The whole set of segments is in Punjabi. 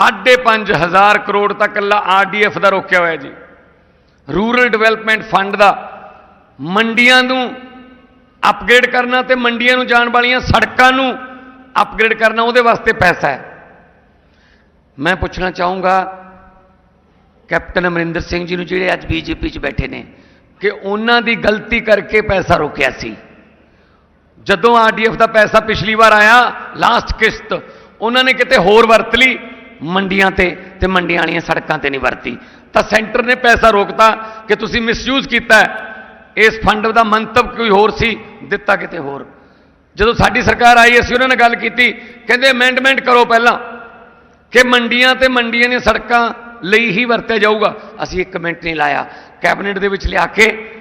5000 ਕਰੋੜ ਤੱਕ ਕੱਲਾ ਆਰਡੀਐਫ ਦਾ ਰੋਕਿਆ ਹੋਇਆ ਜੀ। ਰੂਰਲ ਡਿਵੈਲਪਮੈਂਟ ਫੰਡ ਦਾ ਮੰਡੀਆਂ ਨੂੰ ਅਪਗ੍ਰੇਡ ਕਰਨਾ ਤੇ ਮੰਡੀਆਂ ਨੂੰ ਜਾਣ ਵਾਲੀਆਂ ਸੜਕਾਂ ਨੂੰ ਅਪਗ੍ਰੇਡ ਕਰਨਾ, ਉਹਦੇ ਵਾਸਤੇ ਪੈਸਾ ਹੈ। ਮੈਂ ਪੁੱਛਣਾ ਚਾਹੂੰਗਾ, ਕੈਪਟਨ ਅਮਰਿੰਦਰ ਸਿੰਘ ਜੀ ਨੂੰ ਜਿਹੜੇ ਅੱਜ ਬੀਜੇਪੀ 'ਚ ਬੈਠੇ ਨੇ, ਕਿ ਉਹਨਾਂ ਦੀ ਗਲਤੀ ਕਰਕੇ ਪੈਸਾ ਰੋਕਿਆ ਸੀ। ਜਦੋਂ ਆਰਡੀਐਫ ਦਾ ਪੈਸਾ ਪਿਛਲੀ ਵਾਰ ਆਇਆ, ਲਾਸਟ ਕਿਸ਼ਤ, ਉਹਨਾਂ ਨੇ ਕਿਤੇ ਹੋਰ ਵਰਤ ਲਈ ਮੰਡੀਆਂ ਤੇ ਤੇ ਮੰਡੀਆਂ ਵਾਲੀਆਂ ਸੜਕਾਂ ਤੇ ਨਹੀਂ ਵਰਤੀ। ਤਾਂ ਸੈਂਟਰ ਨੇ ਪੈਸਾ ਰੋਕਤਾ ਕਿ ਤੁਸੀਂ ਮਿਸਯੂਜ਼ ਕੀਤਾ। ਇਸ ਫੰਡ ਦਾ ਮੰਤਵ ਕੋਈ ਹੋਰ ਸੀ, ਦਿੱਤਾ ਕਿਤੇ ਹੋਰ। ਜਦੋਂ ਸਾਡੀ ਸਰਕਾਰ ਆਈ, ਅਸੀਂ ਉਹਨਾਂ ਨਾਲ ਗੱਲ ਕੀਤੀ। ਕਹਿੰਦੇ ਅਮੈਂਡਮੈਂਟ ਕਰੋ ਪਹਿਲਾਂ ਕਿ ਮੰਡੀਆਂ ਤੇ ਮੰਡੀਆਂ ਦੀਆਂ ਸੜਕਾਂ ਲਈ ਹੀ ਵਰਤਿਆ ਜਾਊਗਾ। ਅਸੀਂ ਇੱਕ ਮਿੰਟ ਨਹੀਂ ਲਾਇਆ। ਕੈਬਨਿਟ ਦੇ ਵਿੱਚ ਲਿਆ ਕੇ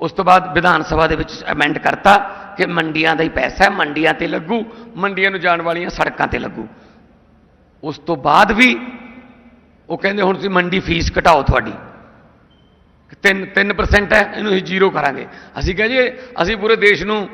ਉਸ ਤੋਂ ਬਾਅਦ ਵਿਧਾਨ ਸਭਾ ਦੇ ਵਿੱਚ ਅਮੈਂਡ ਕਰਤਾ ਕਿ ਮੰਡੀਆਂ ਦਾ ਹੀ ਪੈਸਾ ਮੰਡੀਆਂ ਤੇ ਲੱਗੂ, ਮੰਡੀਆਂ ਨੂੰ ਜਾਣ ਵਾਲੀਆਂ ਸੜਕਾਂ ਤੇ ਲੱਗੂ। ਉਸ ਤੋਂ ਬਾਅਦ ਵੀ ਉਹ ਕਹਿੰਦੇ ਹੁਣ ਤੁਸੀਂ ਮੰਡੀ ਫੀਸ ਘਟਾਓ ਤੁਹਾਡੀ। 3 3% ਹੈ, ਇਹਨੂੰ ਅਸੀਂ ਜ਼ੀਰੋ ਕਰਾਂਗੇ। ਅਸੀਂ ਕਹੇ ਜੀ, ਅਸੀਂ ਪੂਰੇ ਦੇਸ਼ ਨੂੰ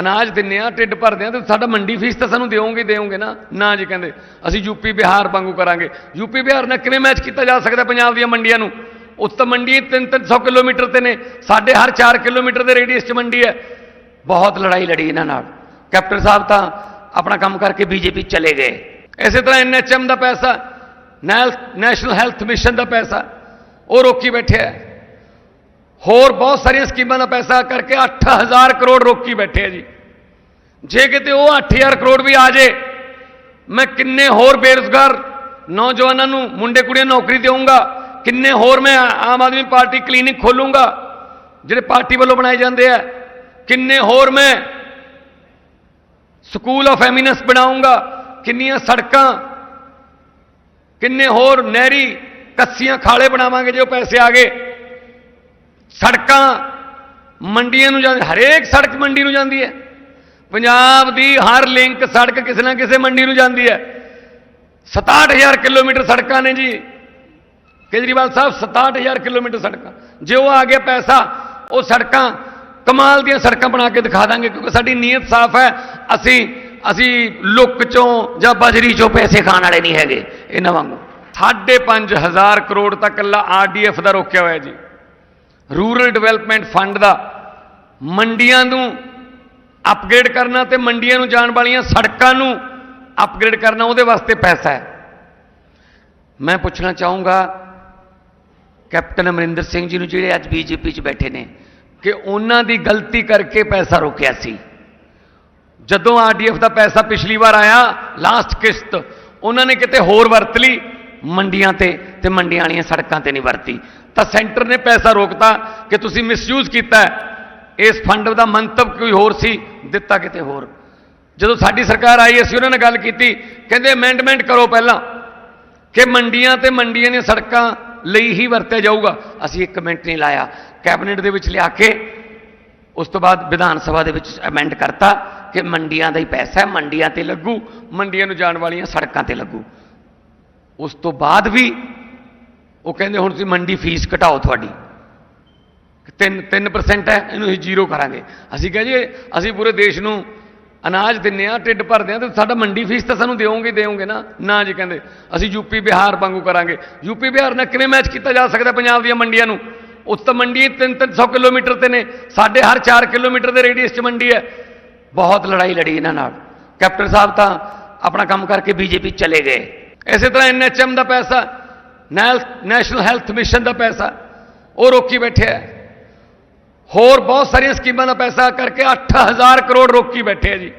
ਅਨਾਜ ਦਿੰਨੇ ਆ ਢਿੱਡ ਭਰਦੇ ਆ ਤੇ ਸਾਡਾ ਮੰਡੀ ਫੀਸ ਤਾਂ ਸਾਨੂੰ ਦਿਓਗੇ ਦਿਓਗੇ ਨਾ। ਨਾ ਜੀ ਕਹਿੰਦੇ, ਅਸੀਂ ਯੂਪੀ ਬਿਹਾਰ ਵਾਂਗੂ ਕਰਾਂਗੇ। ਯੂਪੀ ਬਿਹਾਰ ਨਾਲ ਕਿਵੇਂ ਮੈਚ ਕੀਤਾ ਜਾ ਸਕਦਾ ਪੰਜਾਬ ਦੀਆਂ ਮੰਡੀਆਂ ਨੂੰ? ਉਸ ਤਾਂ ਮੰਡੀ 3-300 ਕਿਲੋਮੀਟਰ ਤੇ ਨੇ। ਸਾਡੇ ਹਰ 4 ਕਿਲੋਮੀਟਰ ਦੇ ਰੇਡੀਅਸ 'ਚ ਮੰਡੀ ਹੈ। ਬਹੁਤ ਲੜਾਈ ਲੜੀ ਇਹਨਾਂ ਨਾਲ। ਕੈਪਟਨ ਸਾਹਿਬ ਤਾਂ ਆਪਣਾ ਕੰਮ ਕਰਕੇ ਬੀਜੇਪੀ ਚਲੇ ਗਏ। ਇਸੇ ਤਰ੍ਹਾਂ ਐਨਐਚਐਮ ਦਾ ਪੈਸਾ ਨੈਲ- ਨੈਸ਼ਨਲ ਹੈਲਥ ਮਿਸ਼ਨ ਦਾ ਪੈਸਾ, ਉਹ ਰੋਕੀ ਬੈਠਿਆ ਹੋਰ ਬਹੁਤ ਸਾਰੀਆਂ ਸਕੀਮਾਂ ਦਾ ਪੈਸਾ ਕਰਕੇ 8000 ਕਰੋੜ ਰੋਕੀ ਬੈਠੇ ਆ ਜੀ। ਜੇ ਕਿਤੇ ਉਹ 8000 ਕਰੋੜ ਵੀ ਆ ਜੇ, ਮੈਂ ਕਿੰਨੇ ਹੋਰ ਬੇਰੁਜ਼ਗਾਰ ਨੌਜਵਾਨਾਂ ਨੂੰ, ਮੁੰਡੇ ਕੁੜੀਆਂ ਨੌਕਰੀ ਦੇਵਾਂਗਾ ਕਿੰਨੇ ਹੋਰ ਮੈਂ ਆਮ ਆਦਮੀ ਪਾਰਟੀ ਕਲੀਨਿਕ ਖੋਲੂੰਗਾ, ਜਿਹੜੇ ਪਾਰਟੀ ਵੱਲੋਂ ਬਣਾਏ ਜਾਂਦੇ ਆ, ਕਿੰਨੇ ਹੋਰ ਮੈਂ ਸਕੂਲ ਆਫ ਐਮਿਨੈਂਸ ਬਣਾਉਂਗਾ ਕਿੰਨੀਆਂ ਸੜਕਾਂ, ਕਿੰਨੇ ਹੋਰ ਨਹਿਰੀ ਕੱਸੀਆਂ ਖਾਲੇ ਬਣਾਵਾਂਗੇ ਜੇ ਉਹ ਪੈਸੇ ਆ ਗਏ। ਸੜਕਾਂ ਮੰਡੀਆਂ ਨੂੰ ਜਾਂਦੀ, ਹਰੇਕ ਸੜਕ ਮੰਡੀ ਨੂੰ ਜਾਂਦੀ ਹੈ। ਪੰਜਾਬ ਦੀ ਹਰ ਲਿੰਕ ਸੜਕ ਕਿਸੇ ਨਾ ਕਿਸੇ ਮੰਡੀ ਨੂੰ ਜਾਂਦੀ ਹੈ। 67000 ਕਿਲੋਮੀਟਰ ਸੜਕਾਂ ਨੇ ਜੀ। ਕੇਜਰੀਵਾਲ ਸਾਹਿਬ 67000 ਕਿਲੋਮੀਟਰ ਸੜਕਾਂ। ਜੇ ਉਹ ਆ ਗਿਆ ਪੈਸਾ, ਉਹ ਸੜਕਾਂ ਕਮਾਲ ਦੀਆਂ ਸੜਕਾਂ ਬਣਾ ਕੇ ਦਿਖਾ ਦਾਂਗੇ, ਕਿਉਂਕਿ ਸਾਡੀ ਨੀਅਤ ਸਾਫ਼ ਹੈ। ਅਸੀਂ ਅਸੀਂ ਲੁੱਕ ਚੋਂ ਜਾਂ ਬਜਰੀ ਚੋਂ ਪੈਸੇ ਖਾਣ ਵਾਲੇ ਨਹੀਂ ਹੈਗੇ, ਇਹਨਾਂ ਵਾਂਗੂ। 5500 ਕਰੋੜ ਤੱਕ ਕੱਲਾ ਆਰਡੀਐਫ ਦਾ ਰੋਕਿਆ ਹੋਇਆ ਜੀ। ਰੂਰਲ ਡਿਵੈਲਪਮੈਂਟ ਫੰਡ ਦਾ ਮੰਡੀਆਂ ਨੂੰ ਅਪਗ੍ਰੇਡ ਕਰਨਾ ਤੇ ਮੰਡੀਆਂ ਨੂੰ ਜਾਣ ਵਾਲੀਆਂ ਸੜਕਾਂ ਨੂੰ ਅਪਗ੍ਰੇਡ ਕਰਨਾ, ਉਹਦੇ ਵਾਸਤੇ ਪੈਸਾ ਹੈ। ਮੈਂ ਪੁੱਛਣਾ ਚਾਹੂੰਗਾ, ਕੈਪਟਨ ਅਮਰਿੰਦਰ ਸਿੰਘ ਜੀ ਨੂੰ ਜਿਹੜੇ ਅੱਜ ਬੀਜੇਪੀ 'ਚ ਬੈਠੇ ਨੇ, ਕਿ ਉਹਨਾਂ ਦੀ ਗਲਤੀ ਕਰਕੇ ਪੈਸਾ ਰੋਕਿਆ ਸੀ? ਜਦੋਂ ਆਰਡੀਐਫ ਦਾ ਪੈਸਾ ਪਿਛਲੀ ਵਾਰ ਆਇਆ ਲਾਸਟ ਕਿਸ਼ਤ, ਉਹਨਾਂ ਨੇ ਕਿਤੇ ਹੋਰ ਵਰਤ ਲਈ, ਮੰਡੀਆਂ ਤੇ ਤੇ ਮੰਡੀਆਂ ਵਾਲੀਆਂ ਸੜਕਾਂ ਤੇ ਨਹੀਂ ਵਰਤੀ। ਤਾਂ ਸੈਂਟਰ ਨੇ ਪੈਸਾ ਰੋਕਤਾ ਕਿ ਤੁਸੀਂ ਮਿਸਯੂਜ਼ ਕੀਤਾ ਇਸ ਫੰਡ ਦਾ ਮੰਤਵ ਕੋਈ ਹੋਰ ਸੀ, ਦਿੱਤਾ ਕਿਤੇ ਹੋਰ। ਜਦੋਂ ਸਾਡੀ ਸਰਕਾਰ ਆਈ, ਅਸੀਂ ਉਹਨਾਂ ਨਾਲ ਗੱਲ ਕੀਤੀ, ਕਹਿੰਦੇ ਅਮੈਂਡਮੈਂਟ ਕਰੋ ਪਹਿਲਾਂ ਕਿ ਮੰਡੀਆਂ ਤੇ ਮੰਡੀਆਂ ਦੀਆਂ ਸੜਕਾਂ ਲਈ ਹੀ ਵਰਤਿਆ ਜਾਊਗਾ। ਅਸੀਂ ਇੱਕ ਮਿੰਟ ਨਹੀਂ ਲਾਇਆ। ਕੈਬਨਿਟ ਦੇ ਵਿੱਚ ਲਿਆ ਕੇ, ਉਸ ਤੋਂ ਬਾਅਦ ਵਿਧਾਨ ਸਭਾ ਦੇ ਵਿੱਚ ਅਮੈਂਡ ਕਰਤਾ। ਕਿ ਮੰਡੀਆਂ ਦਾ ਹੀ ਪੈਸਾ ਹੈ, ਮੰਡੀਆਂ ਤੇ ਲੱਗੂ, ਮੰਡੀਆਂ ਨੂੰ ਜਾਣ ਵਾਲੀਆਂ ਸੜਕਾਂ ਤੇ ਲੱਗੂ। ਉਸ ਤੋਂ ਬਾਅਦ ਵੀ ਉਹ ਕਹਿੰਦੇ ਹੁਣ ਤੁਸੀਂ ਮੰਡੀ ਫੀਸ ਘਟਾਓ ਤੁਹਾਡੀ। 3 3% ਹੈ, ਇਹਨੂੰ ਅਸੀਂ ਜ਼ੀਰੋ ਕਰਾਂਗੇ। ਅਸੀਂ ਕਹੇ ਜੀ, ਅਸੀਂ ਪੂਰੇ ਦੇਸ਼ ਨੂੰ ਅਨਾਜ ਦਿੰਨੇ ਆ ਢਿੱਡ ਭਰਦੇ ਆ ਤੇ ਸਾਡਾ ਮੰਡੀ ਫੀਸ ਤਾਂ ਸਾਨੂੰ ਦਿਓਗੇ ਦਿਓਗੇ ਨਾ। ਨਾ ਜੀ ਕਹਿੰਦੇ, ਅਸੀਂ ਯੂਪੀ ਬਿਹਾਰ ਵਾਂਗੂ ਕਰਾਂਗੇ। ਯੂਪੀ ਬਿਹਾਰ ਨਾਲ ਕਿਵੇਂ ਮੈਚ ਕੀਤਾ ਜਾ ਸਕਦਾ ਪੰਜਾਬ ਦੀਆਂ ਮੰਡੀਆਂ ਨੂੰ? ਉਸ ਤਾਂ ਮੰਡੀ 3-300 ਕਿਲੋਮੀਟਰ ਤੇ ਨੇ, ਸਾਡੇ ਹਰ 4 ਕਿਲੋਮੀਟਰ ਦੇ ਰੇਡੀਅਸ 'ਚ ਮੰਡੀ ਹੈ। ਬਹੁਤ ਲੜਾਈ ਲੜੀ ਇਹਨਾਂ ਨਾਲ। ਕੈਪਟਨ ਸਾਹਿਬ ਤਾਂ ਆਪਣਾ ਕੰਮ ਕਰਕੇ ਬੀਜੇਪੀ ਚਲੇ ਗਏ। ਇਸੇ ਤਰ੍ਹਾਂ ਐਨਐਚਐਮ ਦਾ ਪੈਸਾ, ਨੈਲ- ਨੈਸ਼ਨਲ ਹੈਲਥ ਮਿਸ਼ਨ ਦਾ ਪੈਸਾ, ਉਹ ਰੋਕੀ ਬੈਠੇ ਹੈ ਹੋਰ ਬਹੁਤ ਸਾਰੀਆਂ ਸਕੀਮਾਂ ਦਾ ਪੈਸਾ ਕਰਕੇ 8000 ਕਰੋੜ ਰੋਕੀ ਬੈਠੇ ਆ ਜੀ।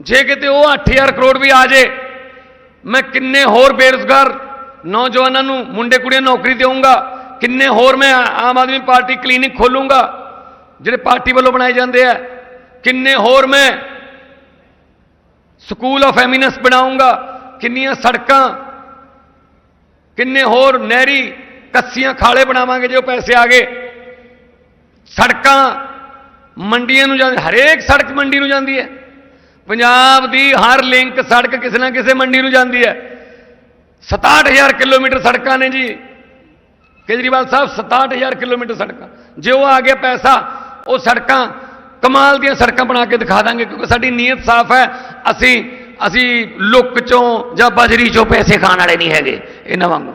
ਜੇ ਕਿਤੇ ਉਹ 8000 ਕਰੋੜ ਵੀ ਆ ਜੇ, ਮੈਂ ਕਿੰਨੇ ਹੋਰ ਬੇਰੁਜ਼ਗਾਰ ਨੌਜਵਾਨਾਂ ਨੂੰ, ਮੁੰਡੇ ਕੁੜੀਆਂ ਨੌਕਰੀ ਦੇਵਾਂਗਾ ਕਿੰਨੇ ਹੋਰ ਮੈਂ ਆਮ ਆਦਮੀ ਪਾਰਟੀ ਕਲੀਨਿਕ ਖੋਲੂੰਗਾ, ਜਿਹੜੇ ਪਾਰਟੀ ਵੱਲੋਂ ਬਣਾਏ ਜਾਂਦੇ ਆ। ਕਿੰਨੇ ਹੋਰ ਮੈਂ ਸਕੂਲ ਆਫ ਐਮਿਨੈਂਸ ਬਣਾਉਂਗਾ, ਕਿੰਨੀਆਂ ਸੜਕਾਂ, ਕਿੰਨੇ ਹੋਰ ਨਹਿਰੀ ਕੱਸੀਆਂ ਖਾਲੇ ਬਣਾਵਾਂਗੇ ਜੇ ਉਹ ਪੈਸੇ ਆ ਗਏ। ਸੜਕਾਂ ਮੰਡੀਆਂ ਨੂੰ ਜਾਂਦੀ, ਹਰੇਕ ਸੜਕ ਮੰਡੀ ਨੂੰ ਜਾਂਦੀ ਹੈ। ਪੰਜਾਬ ਦੀ ਹਰ ਲਿੰਕ ਸੜਕ ਕਿਸੇ ਨਾ ਕਿਸੇ ਮੰਡੀ ਨੂੰ ਜਾਂਦੀ ਹੈ। 67000 ਕਿਲੋਮੀਟਰ ਸੜਕਾਂ ਨੇ ਜੀ। ਕੇਜਰੀਵਾਲ ਸਾਹਿਬ 67000 ਕਿਲੋਮੀਟਰ ਸੜਕਾਂ। ਜੇ ਉਹ ਆ ਗਿਆ ਪੈਸਾ, ਉਹ ਸੜਕਾਂ ਕਮਾਲ ਦੀਆਂ ਸੜਕਾਂ ਬਣਾ ਕੇ ਦਿਖਾ ਦਾਂਗੇ ਕਿਉਂਕਿ ਸਾਡੀ ਨੀਅਤ ਸਾਫ਼ ਹੈ। ਅਸੀਂ ਅਸੀਂ ਲੁੱਕ ਚੋਂ ਜਾਂ ਬਜਰੀ ਚੋਂ ਪੈਸੇ ਖਾਣ ਵਾਲੇ ਨਹੀਂ ਹੈਗੇ। ਇਹਨਾਂ ਵਾਂਗੂ।